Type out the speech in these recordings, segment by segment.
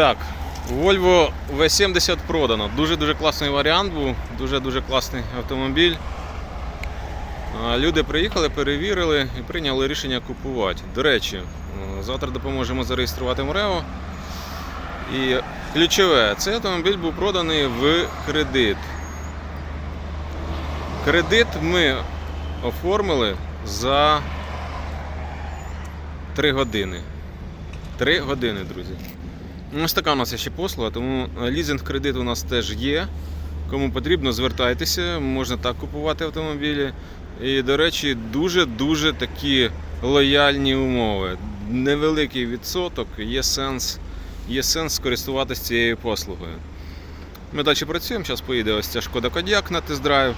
Так, Volvo V70 продано. Дуже-дуже класний варіант був, дуже-дуже класний автомобіль. Люди приїхали, перевірили і прийняли рішення купувати. До речі, е, завтра допоможемо зареєструвати МРЕО. І ключове, цей автомобіль був проданий в кредит. Кредит ми оформили за 3 години. 3 години, друзі. Ну, Ось така у нас є ще послуга, тому е, лізинг кредит у нас теж є. Кому потрібно, звертайтеся, можна так купувати автомобілі. І, до речі, дуже-дуже такі лояльні умови. Невеликий відсоток, є сенс, є сенс скористуватися цією послугою. Ми далі працюємо, зараз поїде ось ця шкода Кодіак на тест-драйв.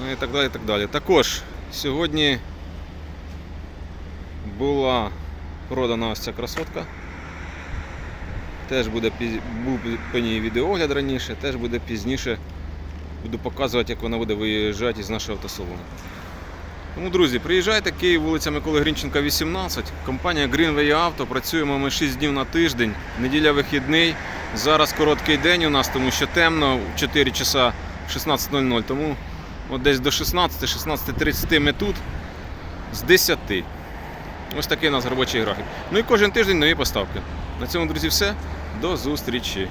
Ну і так далі. так далі. Також сьогодні була продана ось ця красотка. Теж буде був по ній відеогляд раніше, теж буде пізніше. Буду показувати, як вона буде виїжджати із нашого автосалону. Тому, друзі, приїжджайте Київ, вулиця Миколи Грінченка, 18. Компанія Greenway Auto. Працюємо ми 6 днів на тиждень. Неділя вихідний. Зараз короткий день у нас, тому що темно, 4 часа 16.00. Тому от десь до 16-16.30 ми тут з 10. Ось такий у нас робочий графік. Ну і кожен тиждень нові поставки. На цьому, друзі, все. До зустрічі!